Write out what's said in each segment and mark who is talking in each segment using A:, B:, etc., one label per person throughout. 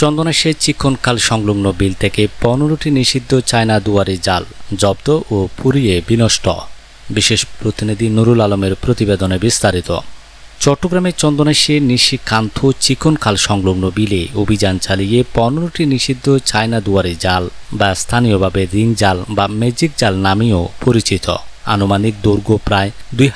A: চন্দনাশে চিকনকাল সংলগ্ন বিল থেকে পনেরোটি নিষিদ্ধ চায়না দুয়ারি জাল জব্দ ও পুড়িয়ে বিনষ্ট। বিশেষ প্রতিনিধি নুরুল আলমের প্রতিবেদনে বিস্তারিত। চট্টগ্রামের চন্দনাশে নিশিকান্ত চিকনখাল সংলগ্ন বিলে অভিযান চালিয়ে পনেরোটি নিষিদ্ধ চায়না দুয়ারি জাল বা স্থানীয়ভাবে রিং জাল বা ম্যাজিক জাল নামেও পরিচিত। আনুমানিক দৈর্ঘ্য প্রায় দুই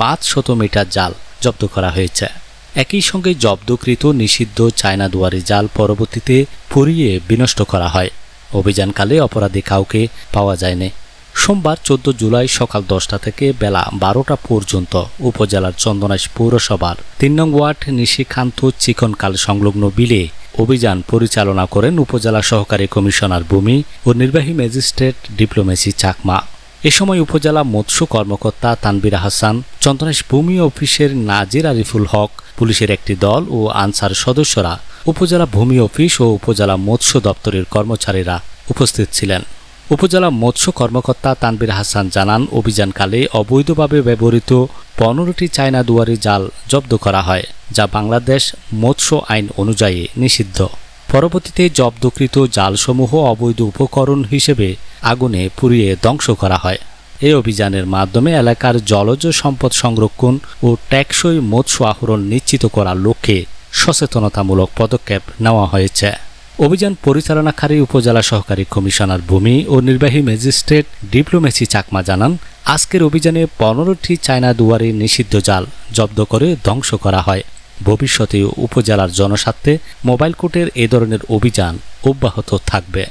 A: পাঁচশত মিটার জাল জব্দ করা হয়েছে। একই সঙ্গে জব্দকৃত নিষিদ্ধ চায়না দুয়ারি জাল পরবর্তীতে পুড়িয়ে বিনষ্ট করা হয়। অভিযানকালে অপরাধী কাউকে পাওয়া যায়নি। সোমবার চোদ্দ জুলাই সকাল দশটা থেকে বেলা বারোটা পর্যন্ত উপজেলার চন্দনাইশ পৌরসভার তিন নং ওয়ার্ড নিশিকান্ত চিকনকাল সংলগ্ন বিলে অভিযান পরিচালনা করেন উপজেলা সহকারী কমিশনার ভূমি ও নির্বাহী ম্যাজিস্ট্রেট ডিপ্লোমেসি চাকমা। এ সময় উপজেলা মৎস্য কর্মকর্তা তানবির হাসান, চন্দনেশ ভূমি অফিসের নাজির আরিফুল হক, পুলিশের একটি দল ও আনসার সদস্যরা, উপজেলা ভূমি অফিস ও উপজেলা মৎস্য দপ্তরের কর্মচারীরা উপস্থিত ছিলেন। উপজেলা মৎস্য কর্মকর্তা তানবির হাসান জানান, অভিযানকালে অবৈধভাবে ব্যবহৃত পনেরোটি চায়না দুয়ারি জাল জব্দ করা হয়, যা বাংলাদেশ মৎস্য আইন অনুযায়ী নিষিদ্ধ। পরবর্তীতে জব্দকৃত জালসমূহ অবৈধ উপকরণ হিসেবে আগুনে পুড়িয়ে ধ্বংস করা হয়। এই অভিযানের মাধ্যমে এলাকার জলজ সম্পদ সংরক্ষণ ও টেকসই মৎস্য আহরণ নিশ্চিত করার লক্ষ্যে সচেতনতামূলক পদক্ষেপ নেওয়া হয়েছে। অভিযান পরিচালনাকারী উপজেলা সহকারী কমিশনার ভূমি ও নির্বাহী ম্যাজিস্ট্রেট ডিপ্লোমেসি চাকমা জানান, আজকের অভিযানে পনেরোটি চায়না দুয়ারে নিষিদ্ধ জাল জব্দ করে ধ্বংস করা হয়। ভবিষ্যতে উপজেলার জনস্বার্থে মোবাইল কোর্টের এ ধরনের অভিযান অব্যাহত থাকবে।